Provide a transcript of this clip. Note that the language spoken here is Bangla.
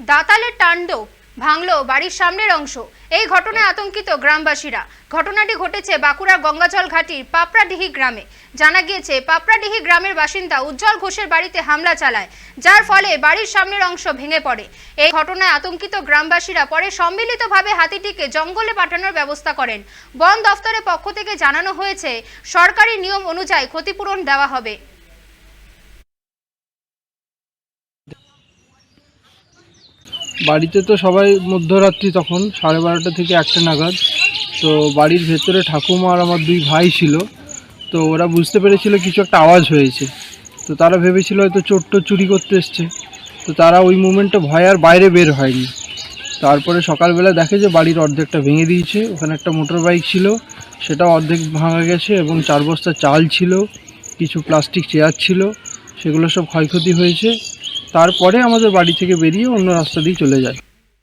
দাতালের তাণ্ডব ভাঙলো বাড়ির সামনের অংশ। এই ঘটনায় আতঙ্কিত গ্রামবাসীরা। ঘটনাটি ঘটেছে বাঁকুড়ার গঙ্গাজল ঘাটির পাপড়াডিহি গ্রামে। জানা গিয়েছে, পাপড়াডিহি গ্রামের বাসিন্দা উজ্জ্বল ঘোষের বাড়িতে হামলা চালায়, যার ফলে বাড়ির সামনের অংশ ভেঙে পড়ে। এই ঘটনায় আতঙ্কিত গ্রামবাসীরা পরে সম্মিলিতভাবে হাতিটিকে জঙ্গলে পাঠানোর ব্যবস্থা করেন। বন দফতরের পক্ষ থেকে জানানো হয়েছে, সরকারি নিয়ম অনুযায়ী ক্ষতিপূরণ দেওয়া হবে। বাড়িতে তো সবাই মধ্যরাত্রি তখন, সাড়ে বারোটা থেকে একটা নাগাদ। তো বাড়ির ভেতরে ঠাকুমা আর আমার দুই ভাই ছিল। তো ওরা বুঝতে পেরেছিল কিছু একটা আওয়াজ হয়েছে। তো তারা ভেবেছিল হয়তো চোর টোর চুরি করতে এসছে। তো তারা ওই মুমেন্টে ভয় আর বাইরে বের হয়নি। তারপরে সকালবেলা দেখে যে বাড়ির অর্ধেকটা ভেঙে দিয়েছে। ওখানে একটা মোটর বাইক ছিল সেটা অর্ধেক ভাঙা গেছে এবং চার বস্তা চাল ছিল, কিছু প্লাস্টিক চেয়ার ছিল, সেগুলো সব ক্ষয়ক্ষতি হয়েছে। তারপরে আমাদের বাড়ি থেকে বেরিয়ে অন্য রাস্তা দিয়ে চলে যায়।